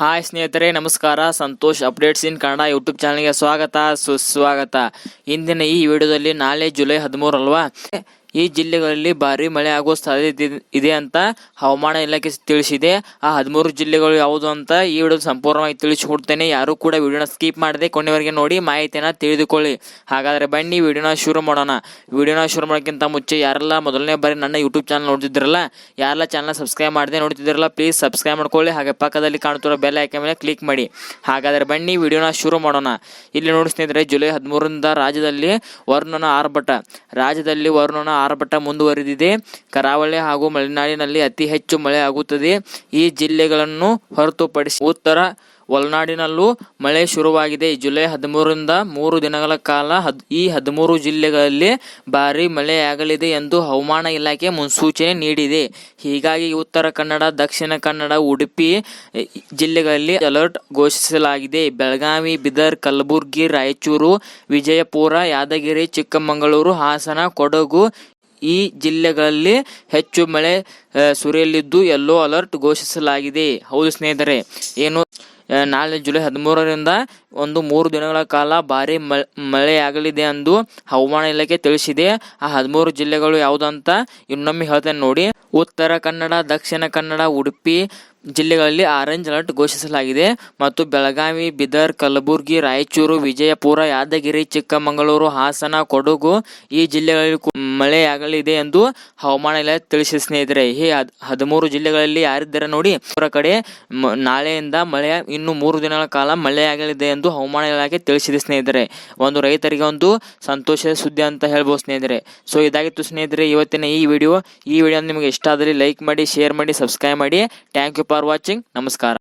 Hi ಸ್ನೇಹಿತರೆ, ನಮಸ್ಕಾರ. Santhosh updates in Kannada YouTube ಚಾನಲ್ಗೆ ಸ್ವಾಗತ, ಸುಸ್ವಾಗತ. ಇಂದಿನ ಈ ವಿಡಿಯೋದಲ್ಲಿ ನಾಳೆ ಜುಲೈ ಹದಿಮೂರು ಅಲ್ವಾ ಈ ಜಿಲ್ಲೆಗಳಲ್ಲಿ ಭಾರಿ ಮಳೆ ಆಗುವ ಸಾಧ್ಯತೆ ಇದೆ- ಅಂತ ಹವಾಮಾನ ಇಲಾಖೆ ತಿಳಿಸಿದೆ. ಆ ಹದಿಮೂರು ಜಿಲ್ಲೆಗಳು ಯಾವುದು ಅಂತ ಈ ವಿಡಿಯೋ ಸಂಪೂರ್ಣವಾಗಿ ತಿಳಿಸಿಕೊಡ್ತೇನೆ. ಯಾರು ಕೂಡ ವಿಡಿಯೋನ ಸ್ಕಿಪ್ ಮಾಡದೆ ಕೊನೆವರೆಗೆ ನೋಡಿ ಮಾಹಿತಿಯನ್ನು ತಿಳಿದುಕೊಳ್ಳಿ. ಹಾಗಾದರೆ ಬನ್ನಿ ವಿಡಿಯೋನ ಶುರು ಮಾಡೋಣ. ವಿಡಿಯೋನ ಶುರು ಮಾಡೋಕ್ಕಿಂತ ಮುಂಚೆ ಯಾರೆಲ್ಲ ಮೊದಲನೇ ಬಾರಿ ನನ್ನ ಯೂಟ್ಯೂಬ್ ಚಾನಲ್ ನೋಡ್ತಿದ್ರಲ್ಲ ಯಾರೆಲ್ಲ ಚಾನಲ್ ಸಬ್ಸ್ಕ್ರೈಬ್ ಮಾಡದೆ ನೋಡ್ತಿದ್ರಲ್ಲ ಪ್ಲೀಸ್ ಸಬ್ಸ್ಕ್ರೈಬ್ ಮಾಡ್ಕೊಳ್ಳಿ. ಹಾಗೆ ಪಕ್ಕದಲ್ಲಿ ಕಾಣುತ್ತಿರೋ ಬೆಲ್ ಐಕನ್ ಮೇಲೆ ಕ್ಲಿಕ್ ಮಾಡಿ. ಹಾಗಾದರೆ ಬನ್ನಿ ವಿಡಿಯೋನ ಶುರು ಮಾಡೋಣ. ಇಲ್ಲಿ ನೋಡಿ ಸ್ನೇಹಿತರೆ, ಜುಲೈ ಹದಿಮೂರರಿಂದ ರಾಜ್ಯದಲ್ಲಿ ವರ್ಣನ ಆರ್ಭಟ. ರಾಜ್ಯದಲ್ಲಿ ವರುಣನ ಆರ್ಭಟ ಮುಂದುವರಿದಿದೆ. ಕರಾವಳಿ ಹಾಗೂ ಮಲೆನಾಡಿನಲ್ಲಿ ಅತಿ ಹೆಚ್ಚು ಮಳೆ ಆಗುತ್ತದೆ. ಈ ಜಿಲ್ಲೆಗಳನ್ನು ಹೊರತುಪಡಿಸಿ ಉತ್ತರ ಒಳನಾಡಿನಲ್ಲೂ ಮಳೆ ಶುರುವಾಗಿದೆ. ಜುಲೈ ಹದಿಮೂರರಿಂದ ಮೂರು ದಿನಗಳ ಕಾಲ ಹದ್, ಈ ಹದಿಮೂರು ಜಿಲ್ಲೆಗಳಲ್ಲಿ ಭಾರಿ ಮಳೆಯಾಗಲಿದೆ ಎಂದು ಹವಾಮಾನ ಇಲಾಖೆ ಮುನ್ಸೂಚನೆ ನೀಡಿದೆ. ಹೀಗಾಗಿ ಉತ್ತರ ಕನ್ನಡ, ದಕ್ಷಿಣ ಕನ್ನಡ, ಉಡುಪಿ ಜಿಲ್ಲೆಗಳಲ್ಲಿ ಅಲರ್ಟ್ ಘೋಷಿಸಲಾಗಿದೆ. ಬೆಳಗಾವಿ, ಬಿದರ್, ಕಲಬುರಗಿ, ರಾಯಚೂರು, ವಿಜಯಪುರ, ಯಾದಗಿರಿ, ಚಿಕ್ಕಮಗಳೂರು, ಹಾಸನ, ಕೊಡಗು ಈ ಜಿಲ್ಲೆಗಳಲ್ಲಿ ಹೆಚ್ಚು ಮಳೆ ಸುರಿಯಲಿದ್ದು ಯೆಲ್ಲೋ ಅಲರ್ಟ್ ಘೋಷಿಸಲಾಗಿದೆ. ಹೌದು ಸ್ನೇಹಿತರೆ, ಏನು ನಾಳೆ ಜುಲೈ ಹದಿಮೂರರಿಂದ ಒಂದು ಮೂರು ದಿನಗಳ ಕಾಲ ಭಾರಿ ಮಳೆ ಮಳೆಯಾಗಲಿದೆ ಎಂದು ಹವಾಮಾನ ಇಲಾಖೆ ತಿಳಿಸಿದೆ. ಆ ಹದಿಮೂರು ಜಿಲ್ಲೆಗಳು ಯಾವುದು ಅಂತ ಇನ್ನೊಮ್ಮೆ ಹೇಳ್ತೇನೆ ನೋಡಿ. ಉತ್ತರ ಕನ್ನಡ, ದಕ್ಷಿಣ ಕನ್ನಡ, ಉಡುಪಿ ಜಿಲ್ಲೆಗಳಲ್ಲಿ ಆರೆಂಜ್ ಅಲರ್ಟ್ ಘೋಷಿಸಲಾಗಿದೆ ಮತ್ತು ಬೆಳಗಾವಿ, ಬಿದರ್, ಕಲಬುರಗಿ, ರಾಯಚೂರು, ವಿಜಯಪುರ, ಯಾದಗಿರಿ, ಚಿಕ್ಕಮಗಳೂರು, ಹಾಸನ, ಕೊಡಗು ಈ ಜಿಲ್ಲೆಗಳಲ್ಲಿ ಮಳೆಯಾಗಲಿದೆ ಎಂದು ಹವಾಮಾನ ಇಲಾಖೆ ತಿಳಿಸಿದೆ. ಸ್ನೇಹಿತರೆ, ಈ ಹದ್- ಹದಿಮೂರು ಜಿಲ್ಲೆಗಳಲ್ಲಿ ಯಾರಿದ್ದಾರೆ ನೋಡಿ ಅವರ ಕಡೆ ನಾಳೆಯಿಂದ ಮಳೆ, ಇನ್ನು ಮೂರು ದಿನಗಳ ಕಾಲ ಮಳೆಯಾಗಲಿದೆ ಎಂದು ಹವಾಮಾನ ಇಲಾಖೆ ತಿಳಿಸಿದೆ. ಸ್ನೇಹಿತರೆ, ಒಂದು ರೈತರಿಗೆ ಒಂದು ಸಂತೋಷದ ಸುದ್ದಿ ಅಂತ ಹೇಳ್ಬೋದು ಸ್ನೇಹಿತರೆ. ಸೊ ಇದಾಗಿತ್ತು ಸ್ನೇಹಿತರೆ, ಇವತ್ತಿನ ಈ ವಿಡಿಯೋ ಈ ವಿಡಿಯೋ ನಿಮಗೆ ಇಷ್ಟ ಆದರೆ ಲೈಕ್ ಮಾಡಿ ಶೇರ್ ಮಾಡಿ ಸಬ್ಸ್ಕ್ರೈಬ್ ಮಾಡಿ. ಥ್ಯಾಂಕ್ ಯು ಫಾರ್ ವಾಚಿಂಗ್ ನಮಸ್ಕಾರ